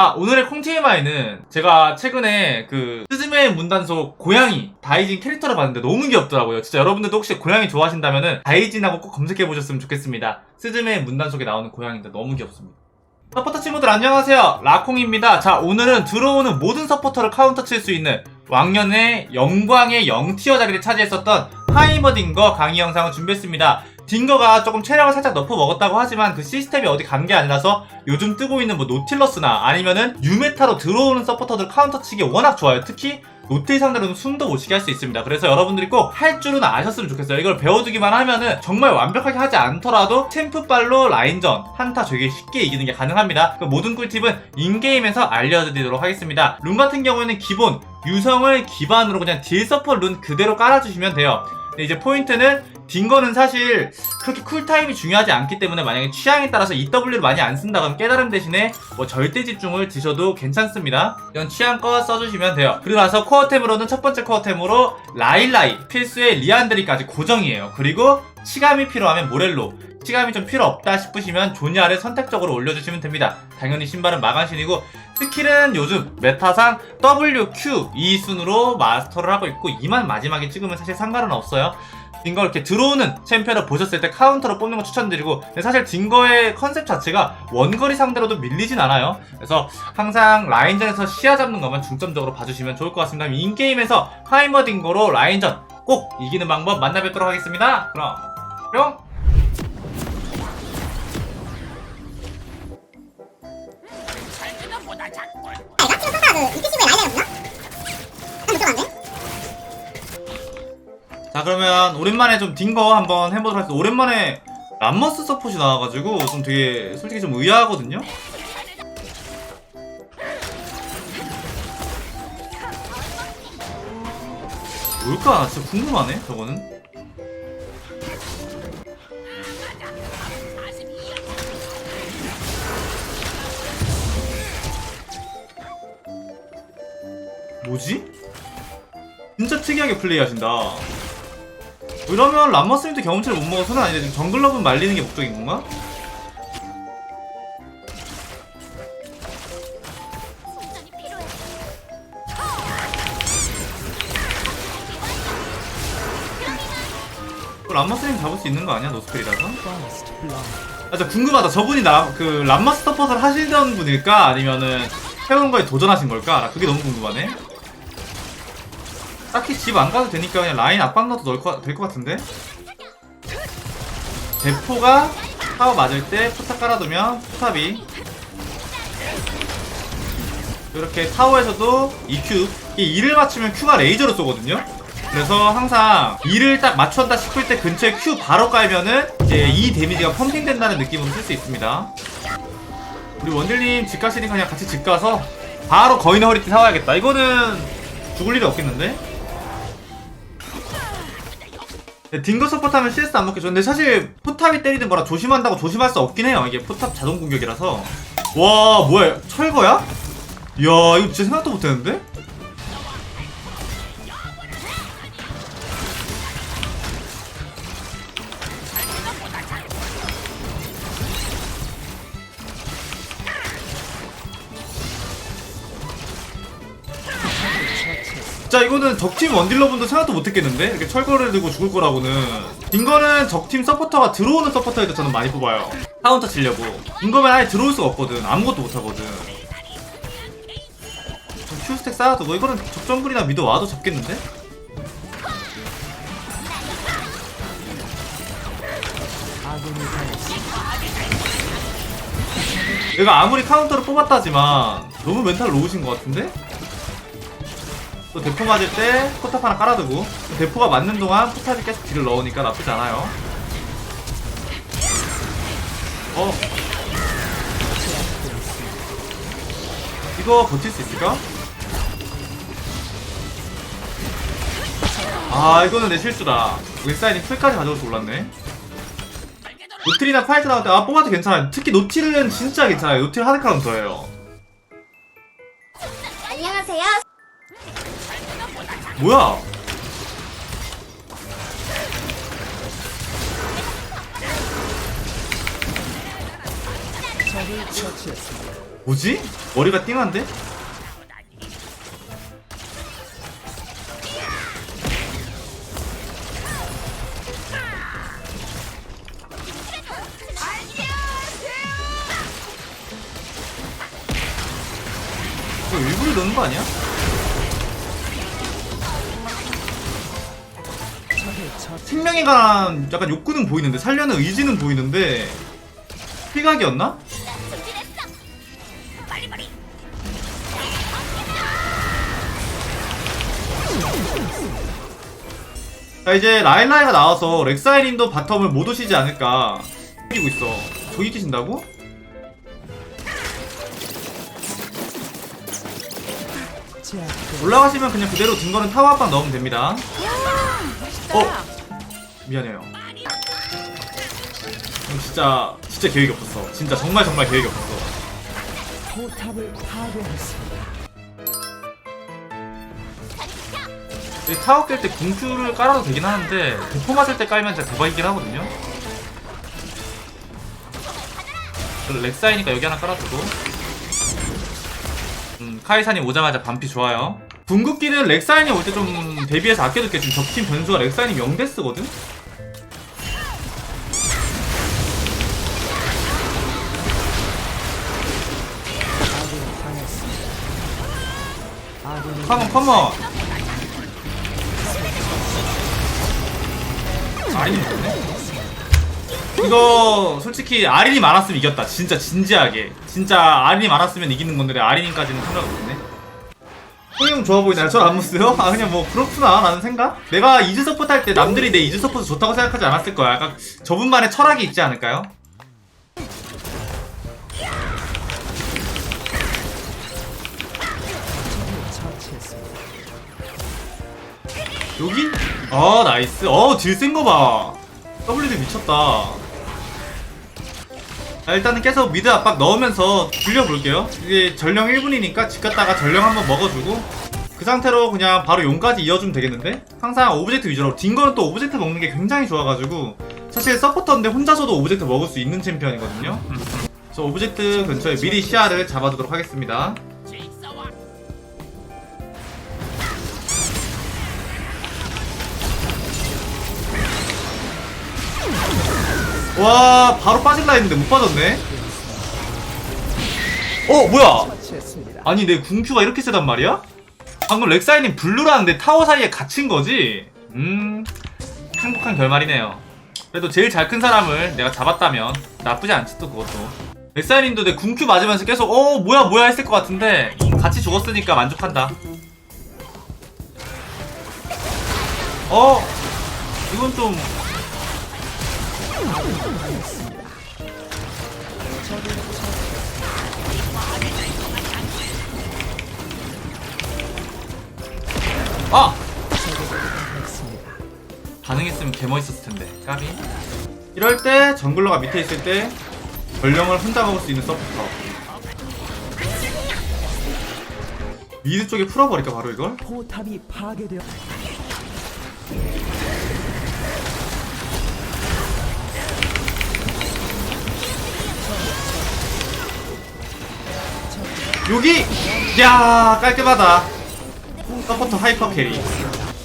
아 오늘의 콩TMI는 제가 최근에 그 스즈메 문단속 고양이 다이진 캐릭터를 봤는데 너무 귀엽더라고요. 진짜 여러분들도 혹시 고양이 좋아하신다면은 다이진하고 꼭 검색해 보셨으면 좋겠습니다. 스즈메 문단속에 나오는 고양이인데 너무 귀엽습니다. 서포터 친구들 안녕하세요. 라콩입니다. 자 오늘은 들어오는 모든 서포터를 카운터 칠 수 있는 왕년의 영광의 0티어 자리를 차지했었던 하이머딩거 강의 영상을 준비했습니다 딩거가 조금 체력을 살짝 너프 먹었다고 하지만 그 시스템이 어디 간 게 아니라서 요즘 뜨고 있는 뭐 노틸러스나 아니면은 유메타로 들어오는 서포터들 카운터 치기 워낙 좋아요. 특히 노틸 상대로는 숨도 못 쉬게 할 수 있습니다. 그래서 여러분들이 꼭 할 줄은 아셨으면 좋겠어요. 이걸 배워두기만 하면은 정말 완벽하게 하지 않더라도 템프빨로 라인전 한타 되게 쉽게 이기는 게 가능합니다. 그 모든 꿀팁은 인게임에서 알려드리도록 하겠습니다. 룬 같은 경우에는 기본 유성을 기반으로 그냥 딜 서포 룬 그대로 깔아주시면 돼요. 이제 포인트는 딩거는 사실 그렇게 쿨타임이 중요하지 않기 때문에 만약에 취향에 따라서 EW를 많이 안 쓴다 그러면 깨달음 대신에 뭐 절대 집중을 드셔도 괜찮습니다. 이건 취향껏 써주시면 돼요. 그리고 나서 코어템으로는 첫 번째 코어템으로 라일라이, 필수의 리안드리까지 고정이에요. 그리고 치감이 필요하면 모렐로, 치감이 좀 필요 없다 싶으시면 조니아를 선택적으로 올려주시면 됩니다. 당연히 신발은 마간신이고 스킬은 요즘 메타상 WQ 이 순으로 마스터를 하고 있고 이만 마지막에 찍으면 사실 상관은 없어요. 딩거 이렇게 들어오는 챔피언을 보셨을 때 카운터로 뽑는 거 추천드리고 사실 딩거의 컨셉 자체가 원거리 상대로도 밀리진 않아요 그래서 항상 라인전에서 시야 잡는 것만 중점적으로 봐주시면 좋을 것 같습니다 인게임에서 하이머 딩거로 라인전 꼭 이기는 방법 만나 뵙도록 하겠습니다 그럼 뿅 그 이기 친구의 라이다였나? 난 못 들어봤네 자 그러면 오랜만에 좀 딩거 한번 해보도록 하겠습니다 오랜만에 람머스 서폿이 나와가지고 좀 되게 솔직히 좀 의아하거든요 뭘까? 나 진짜 궁금하네 저거는 뭐지? 진짜 특이하게 플레이하신다 이러면 람머스님도 경험치를 못 먹어서는 아닌데 지금 정글러분 말리는 게 목적인 건가? 그 람머스님 잡을 수 있는 거 아니야? 노스펠이라서? 아, 진짜 궁금하다. 저분이 나, 그, 람머스 서폿을 하시던 분일까? 아니면은, 새로운 거에 도전하신 걸까? 나 그게 너무 궁금하네. 딱히 집 안 가도 되니까 그냥 라인 앞방 넣어도 될 것 같은데? 대포가 타워 맞을 때 포탑 깔아두면 포탑이 이렇게 타워에서도 EQ 이 2를 맞추면 Q가 레이저로 쏘거든요? 그래서 항상 2를 딱 맞췄다 싶을 때 근처에 Q 바로 깔면은 이제 이 데미지가 펌핑 된다는 느낌으로 쓸 수 있습니다 우리 원딜님 집 가시니까 그냥 같이 집 가서 바로 거인의 허리띠 사와야겠다 이거는 죽을 일이 없겠는데? 딩거 서포트 하면 CS 안 먹게 좋은데 사실 포탑이 때리는 거라 조심한다고 조심할 수 없긴 해요. 이게 포탑 자동 공격이라서. 와 뭐야 철거야? 이야 이거 진짜 생각도 못했는데? 이거는 적팀 원딜러분도 생각도 못했겠는데? 이렇게 철거를 들고 죽을 거라고는. 딩거는 적팀 서포터가 들어오는 서포터일 때 저는 많이 뽑아요. 카운터 치려고. 딩거면 아예 들어올 수가 없거든. 아무것도 못하거든. 큐스택 쌓아두고 이거는 적정글이나 미도 와도 잡겠는데? 얘가 아무리 카운터를 뽑았다지만 너무 멘탈 놓으신 것 같은데? 또 대포 맞을 때 포탑 하나 깔아두고 대포가 맞는 동안 포탑이 계속 딜을 넣으니까 나쁘지 않아요. 어? 이거 버틸 수 있을까? 아 이거는 내 실수다. 웹사이팅 풀까지 가져올 줄 몰랐네. 노틸이나 파이트 나올 때아 뽑아도 괜찮아요. 특히 노틸은 진짜 괜찮아요. 노틸 하드 카운터예요 뭐야 뭐지? 머리가 띵한데? 생명에 관한 약간 욕구는 보이는데 살려는 의지는 보이는데 피각이었나? 자 이제 라일라이가 나와서 렉사이님도 바텀을 못 오시지 않을까 이기고 있어 저기 뛰신다고? 올라가시면 그냥 그대로 든 거는 타워 한방 넣으면 됩니다 어? 미안해요. 음, 진짜 진짜 계획이 없었어. 진짜 정말 정말 계획이 없었어. 포탑을 파괴했습니다. 이 타워 깰 때 궁큐를 깔아도 되긴 하는데 대포 맞을 때 깔면 진짜 대박이긴 하거든요? 그리고 렉사이니까 여기 하나 깔아두고. 음, 카이사님 오자마자 반피 좋아요 궁극기는 렉사인이 올 때 좀 대비해서 아껴둘게. 지금 적팀 변수가 렉사인이 0대 쓰거든? 아군이 당했습니다. 아군이 컴온 컴온. 아린이 못네? 이거 솔직히 아린이 많았으면 이겼다. 진짜 진지하게. 진짜 아린이 많았으면 이기는 건데 아린이까지는 생각을 못했 네 호영 좋아 보이나요? 저안 못써요? 아 그냥 뭐 그렇구나 라는 생각? 내가 이즈 서포트 할 때 남들이 내 이즈 서포트 좋다고 생각하지 않았을 거야 약간 저분만의 철학이 있지 않을까요? 여기? 아 나이스 어 딜 센 거 봐 W도 미쳤다 자 일단은 계속 미드 압박 넣으면서 돌려볼게요. 이게 전령 1분이니까 집 갔다가 전령 한번 먹어주고 그 상태로 그냥 바로 용까지 이어주면 되겠는데? 항상 오브젝트 위주로 딩거는 또 오브젝트 먹는 게 굉장히 좋아가지고 사실 서포터인데 혼자서도 오브젝트 먹을 수 있는 챔피언이거든요. 그래서 오브젝트 근처에 미리 시야를 잡아두도록 하겠습니다 와 바로 빠질라 했는데 못 빠졌네 어 뭐야. 아니 내 궁큐가 이렇게 세단 말이야? 방금 렉사이님 블루라는데 타워 사이에 갇힌 거지? 음 행복한 결말이네요 그래도 제일 잘 큰 사람을 내가 잡았다면 나쁘지 않지 또 그것도 렉사이님도 내 궁큐 맞으면서 계속 어 뭐야 뭐야 했을 것 같은데 같이 죽었으니까 만족한다 어 이건 좀 아! 반응했으면 개멋있었을 텐데 까비 이럴 때 정글러가 밑에 있을 때 전령을 혼자 먹을 수 있는 서포터 미드 쪽에 풀어버릴까 바로 이걸? 포탑이 파괴되어 여기! 야 깔끔하다. 서포터 하이퍼 캐리.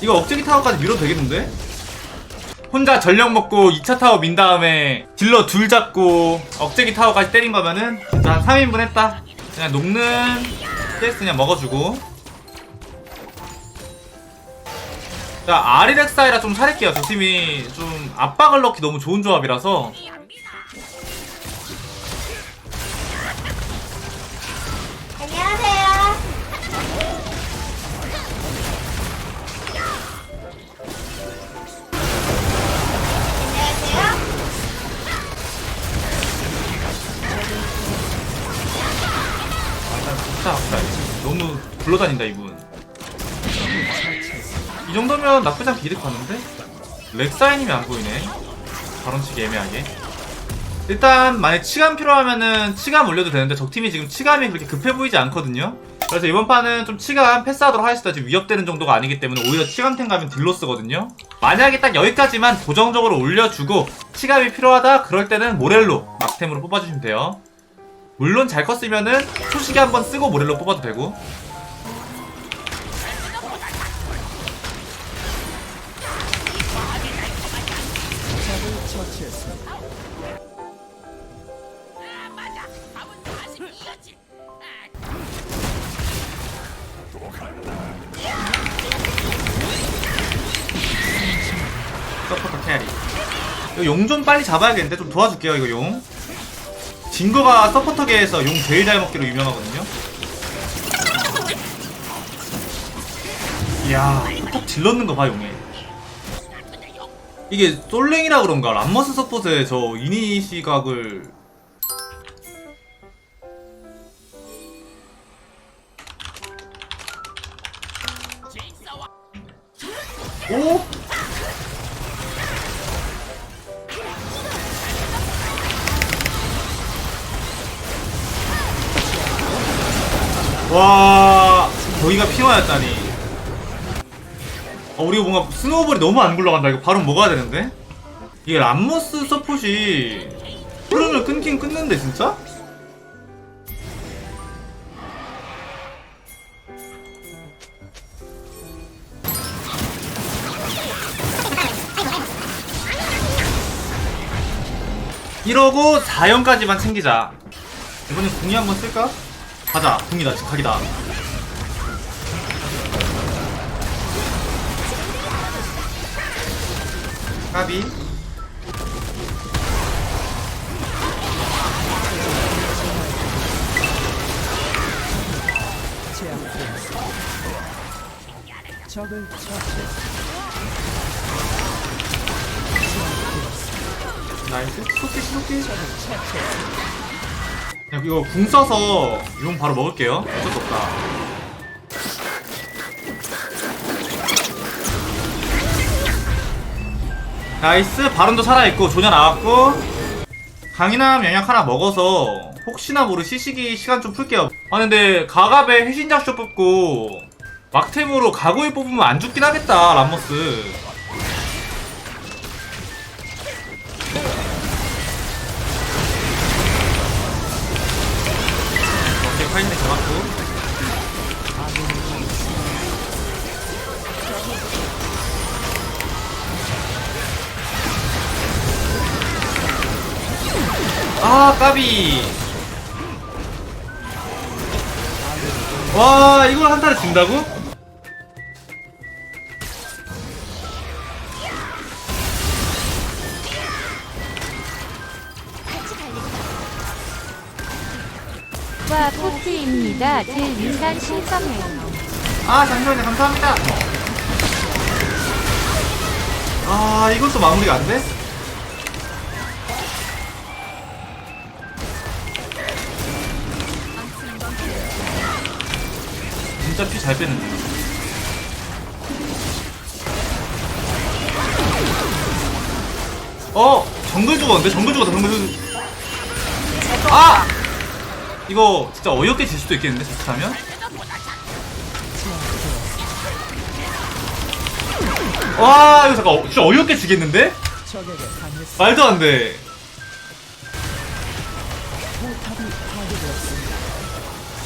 이거 억제기 타워까지 밀어도 되겠는데? 혼자 전력 먹고 2차 타워 민 다음에 딜러 둘 잡고 억제기 타워까지 때린 거면은 진짜 한 3인분 했다. 그냥 녹는 CS 그냥 먹어주고. 자 아리렉사이라 좀 살릴게요. 저 팀이 좀 압박을 넣기 너무 좋은 조합이라서 굴러다닌다 이분. 이 정도면 나쁘지 않게 이득 봤는데? 렉사이님이 안 보이네. 발언치기 애매하게. 일단 만약 치감 필요하면은 치감 올려도 되는데 적팀이 지금 치감이 그렇게 급해 보이지 않거든요. 그래서 이번 판은 좀 치감 패스하도록 하겠습니다. 지금 위협되는 정도가 아니기 때문에 오히려 치감템 가면 딜로 쓰거든요. 만약에 딱 여기까지만 고정적으로 올려주고 치감이 필요하다? 그럴 때는 모렐로 막템으로 뽑아주시면 돼요. 물론 잘 컸으면은 초식에 한번 쓰고 모렐로 뽑아도 되고 처치했습니다. 서포터 캐리. 이거 용좀 빨리 잡아야겠는데? 좀 도와줄게요 이거 용. 진거가 서포터계에서 용 제일 잘 먹기로 유명하거든요. 이야 톡 질렀는 거 봐 용에 이게 솔랭이라 그런가 람머스 서폿에 저 이니시각을 오? 와 여기가 피화였다니 어 우리가 뭔가 스노우볼이 너무 안 굴러간다. 이거 바로 먹어야 되는데? 이게 람모스 서폿이 흐름을 끊긴 끊는데 진짜? 이러고 4연까지만 챙기자. 이번엔 궁이 한번 쓸까? 가자. 궁이다 각이다 까비. 적을. 나이스 적을 처치했습니다. 그냥 이거 궁 써서 용 바로 먹을게요 어쩔 수 없다 나이스. 바론도 살아있고 조냐 나왔고. 강인함 영약 하나 먹어서 혹시나 모르 시식이 시간 좀 풀게요. 아 근데 가갑에 해신작쇼 뽑고 막템으로 가고에 뽑으면 안 죽긴 하겠다 람머스 아 까비 와 이걸 한타를 진다고? 와 코트입니다. 제 인간 실성해요. 아 잠시만요 감사합니다 아 이것도 마무리가 안 돼? 진짜 피 잘 빼는데 어 정글 죽었는데 정글 죽었다 정글 죽 아! 이거 진짜 어이없게 질 수도 있겠는데 자칫하면? 와 이거 잠깐 어- 진짜 어이없게 지겠는데? 말도 안 돼.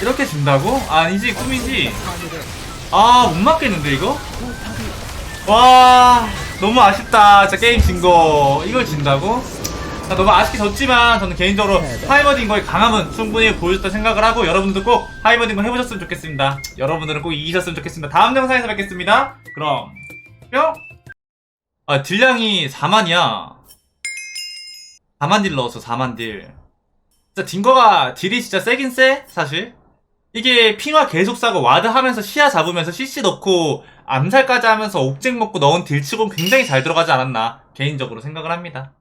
이렇게 진다고? 아니지 꿈이지. 아 못 맞겠는데 이거? 와 너무 아쉽다. 진짜 게임 진 거. 이걸 진다고? 자, 너무 아쉽게 졌지만 저는 개인적으로 하이머딩거의 강함은 충분히 보여줬다 생각을 하고 여러분들도 꼭 하이머딩거 해보셨으면 좋겠습니다. 여러분들은 꼭 이기셨으면 좋겠습니다. 다음 영상에서 뵙겠습니다. 그럼 뿅! 아 딜량이 4만이야. 4만 딜 넣었어 4만 딜. 진짜 딩거가 딜이 진짜 세긴 세 사실. 이게 핑화 계속 싸고 와드 하면서 시야 잡으면서 CC 넣고 암살까지 하면서 옥쟁 먹고 넣은 딜치곤 굉장히 잘 들어가지 않았나 개인적으로 생각을 합니다.